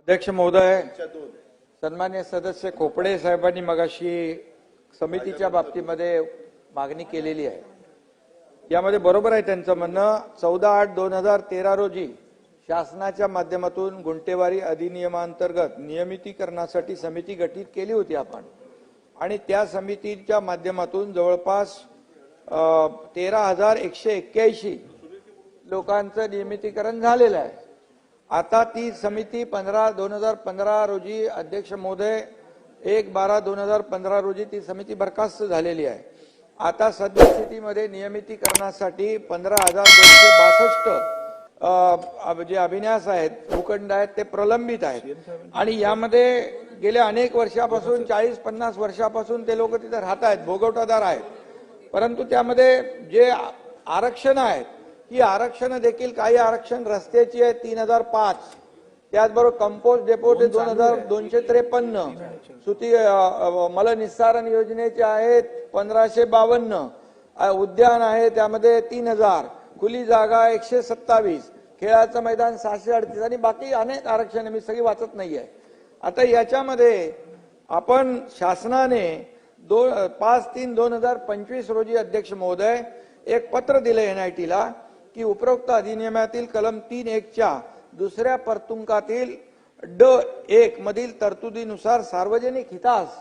अध्यक्ष महोदय सन्मान्य सदस्य खोपडे साहेबांनी मगाशी समितीच्या बाबतीमध्ये मागणी केलेली आहे. यामध्ये बरोबर आहे त्यांचं म्हणणं चौदा आठ दोन हजार तेरा रोजी शासनाच्या माध्यमातून गुंटेवारी अधिनियमांतर्गत नियमितीकरणासाठी समिती गठीत केली होती आपण. आणि त्या समितीच्या माध्यमातून जवळपास तेरा हजार एकशे एक्क्याऐंशी लोकांचं नियमितीकरण झालेलं आहे. आता ती समिती पंधरा दोन हजार पंधरा रोजी अध्यक्ष मोदय एक बारा दोन हजार पंधरा रोजी ती समिती बरखास्त झालेली आहे. आता सद्यस्थितीमध्ये नियमितीकरणासाठी पंधरा हजार दोनशे बासष्ट जे अभिन्यास आहेत भूखंड आहेत ते प्रलंबित आहेत. आणि यामध्ये गेल्या अनेक वर्षापासून चाळीस पन्नास वर्षापासून ते लोक तिथे राहत आहेत भोगवटादार आहेत. परंतु त्यामध्ये जे आरक्षण आहेत ही आरक्षण देखील काही आरक्षण रस्त्याची आहे तीन हजार पाच. त्याचबरोबर कंपोस्ट डेपो ते दोन हजार दोनशे त्रेपन्न. सुती अ, मलनिस्सारण योजनेचे आहेत पंधराशे बावन्न. उद्यान आहे त्यामध्ये तीन हजार. खुली जागा एकशे सत्तावीस. खेळाचं मैदान सहाशे अडतीस. आणि बाकी अनेक आरक्षण मी सगळी वाचत नाहीये. आता याच्यामध्ये आपण शासनाने दोन पाच तीन दोन हजार पंचवीस रोजी अध्यक्ष महोदय एक पत्र दिलं एनआयटीला की उपरोक्त अधिनियमातील कलम तीन एकच्या दुसऱ्या परतुंकातील ड एक मधील तरतुदीनुसार सार्वजनिक हितास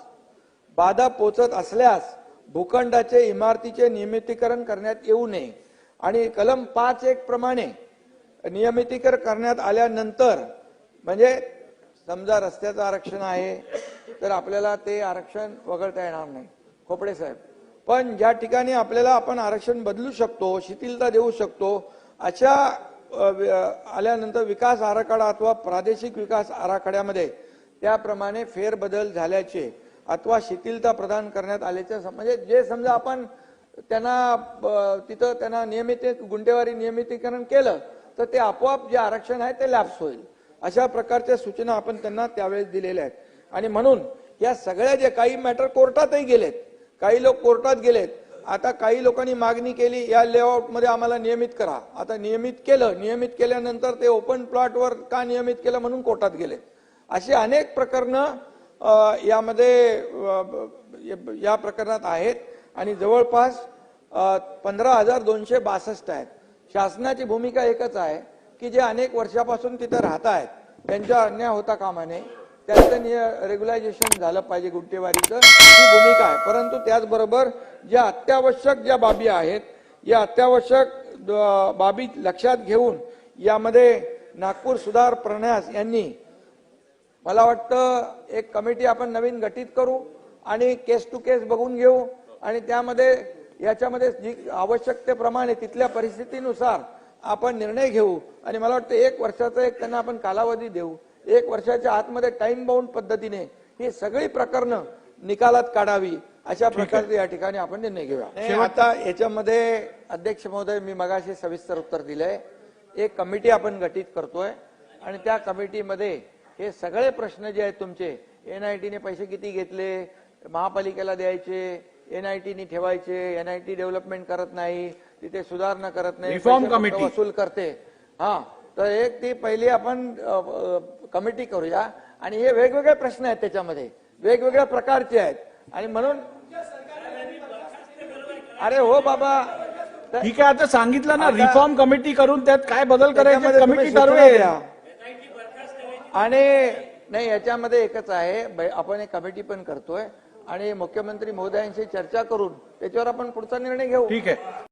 बाधा पोचत असल्यास भूखंडाचे इमारतीचे नियमितीकरण करण्यात येऊ नये. आणि कलम पाच एक प्रमाणे नियमितीकरण करण्यात आल्यानंतर म्हणजे समजा रस्त्याचं आरक्षण आहे तर आपल्याला ते आरक्षण वगळता येणार नाही. खोपडे साहेब. पण ज्या ठिकाणी आपल्याला आपण आरक्षण बदलू शकतो शिथिलता देऊ शकतो अशा आल्यानंतर विकास आराखडा अथवा प्रादेशिक विकास आराखड्यामध्ये त्याप्रमाणे फेरबदल झाल्याचे अथवा शिथिलता प्रदान करण्यात आल्याचे म्हणजे जे समजा आपण त्यांना तिथं त्यांना नियमित गुंडेवारी नियमितीकरण केलं तर ते आपोआप जे आरक्षण आहे ते लॅप्स होईल. अशा प्रकारच्या सूचना आपण त्यांना त्यावेळेस दिलेल्या आहेत. आणि म्हणून या सगळ्या जे काही मॅटर कोर्टातही गेलेत काही लोक कोर्टात गेलेत. आता काही लोकांनी मागणी केली या लेआउटमध्ये आम्हाला नियमित करा. आता नियमित केलं नियमित केल्यानंतर ते ओपन प्लॉटवर का नियमित केलं म्हणून कोर्टात गेले. अशी अनेक प्रकरणं यामध्ये या प्रकरणात आहेत. आणि जवळपास पंधरा हजार दोनशे बासष्ट आहेत. शासनाची भूमिका एकच आहे की जे अनेक वर्षापासून तिथं राहत आहेत त्यांच्या अन्याय होता त्याचं निय रेग्युलायझेशन झालं पाहिजे गुट्टेवारीचं ही भूमिका आहे. परंतु त्याचबरोबर ज्या अत्यावश्यक ज्या बाबी आहेत या अत्यावश्यक बाबी लक्षात घेऊन यामध्ये नागपूर सुधार प्रण्यास यांनी मला वाटतं एक कमिटी आपण नवीन गठीत करू आणि केस टू केस बघून घेऊ आणि त्यामध्ये याच्यामध्ये जी आवश्यकतेप्रमाणे तिथल्या परिस्थितीनुसार आपण निर्णय घेऊ. आणि मला वाटतं एक वर्षाचा एक त्यांना आपण कालावधी देऊ. एक वर्षाच्या आतमध्ये टाइम बाउंड पद्धतीने ही सगळी प्रकरणं निकालात काढावी अशा प्रकारचे या ठिकाणी आपण निर्णय घेऊया. आता याच्यामध्ये अध्यक्ष महोदय मी मगाशी सविस्तर उत्तर दिलंय. एक कमिटी आपण गठीत करतोय आणि त्या कमिटीमध्ये हे सगळे प्रश्न जे आहेत तुमचे एनआयटीने पैसे किती घेतले महापालिकेला द्यायचे एनआयटीने ठेवायचे एनआयटी डेव्हलपमेंट करत नाही तिथे सुधारणा करत नाही. वसूल करते. हा तर एक ती पहिली आपण कमिटी करूया. आणि हे वेगवेगळे प्रश्न आहेत त्याच्यामध्ये. वेगवेगळ्या प्रकारचे आहेत. आणि म्हणून अरे हो बाबा. ठीक आहे आता सांगितलं ना रिफॉर्म कमिटी करून त्यात काय बदल करायचे कमिटी. आणि नाही याच्यामध्ये एकच आहे. आपण एक कमिटी पण करतोय. आणि मुख्यमंत्री महोदयांशी चर्चा करून त्याच्यावर आपण पुढचा निर्णय घेऊ. ठीक आहे.